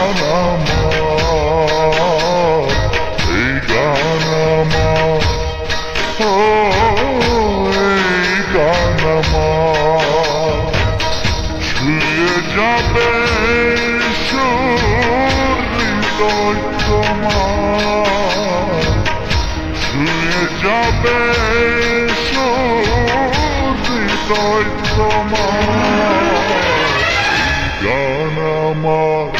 গান আমার এই গান আমার ও এই গান আমার ছুঁয়ে তোমার গান আমার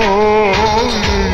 ও এই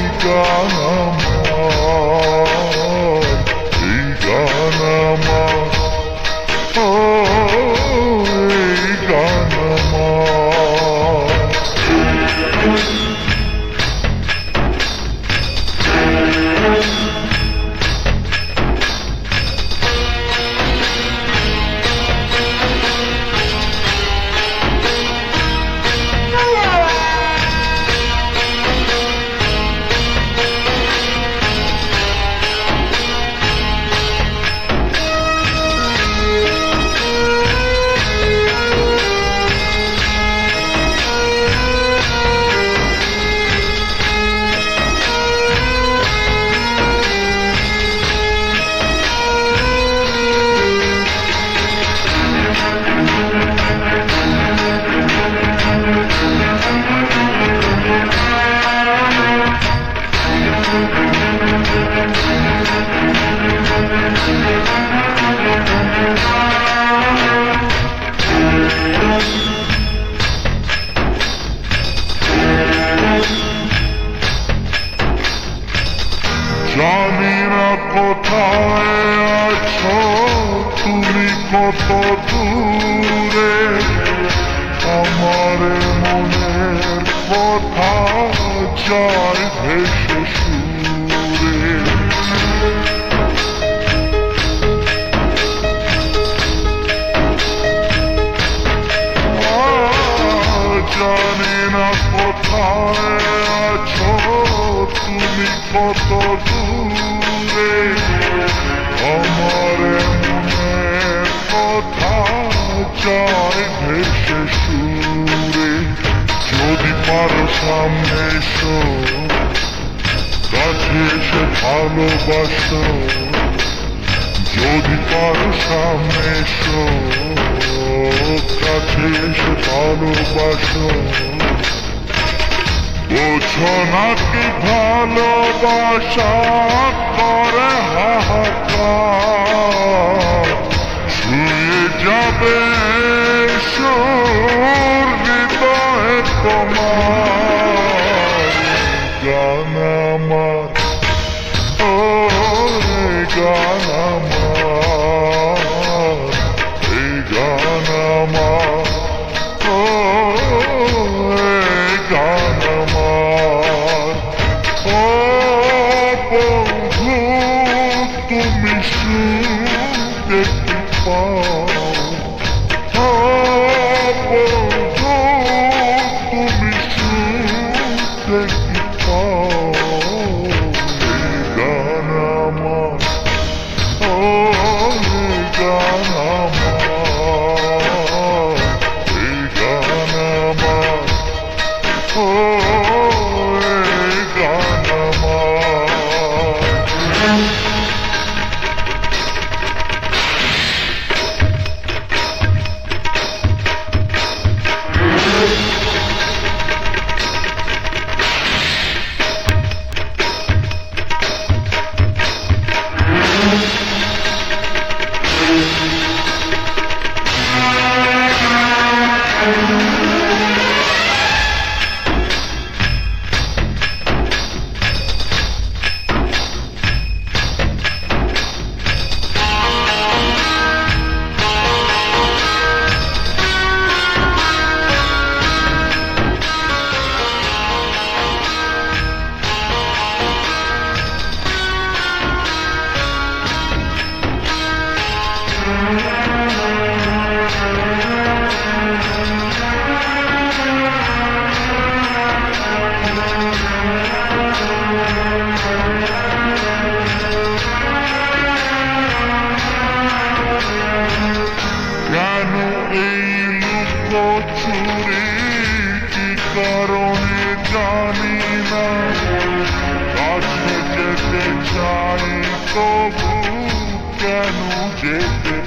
জানি না কোথায় আছো? তুমি কত দূরে? আমার মনের কথা যায় ভেসে সুরে। জানি না কোথায় আছো? তুমি কত দূরে আমার মনের কথা যায় ভেসে সুরে যদি পারো সামনে এসো কাছে এসে ভালোবাসো যদি পারো সামনে এসো কাছে এসে ভালোবাসো বোঝো ভালোবাসা করে হাহাকার। শুয়ে যাবে কি না। কাছে যেতে তবু কেন যেতে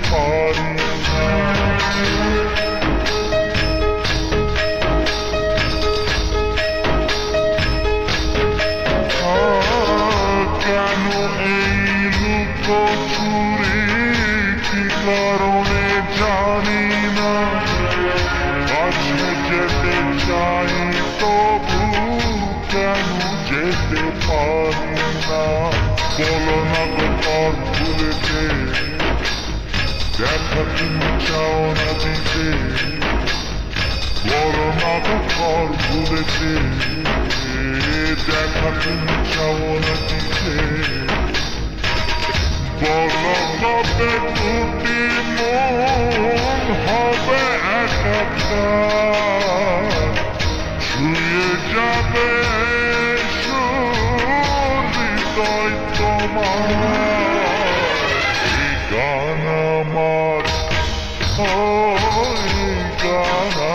কেন এই লুকোচুরি? কি কারণে জানি না। কাছে যেতে চাই দেখা তুমি চাও না দিতে বলো না গো পর ভুলেতে দেখা তুমি চাও না দিতে বলো কবে দুটি মন হবে একটা ছুঁয়ে যাবে হৃদয় তোমার Oh, my God.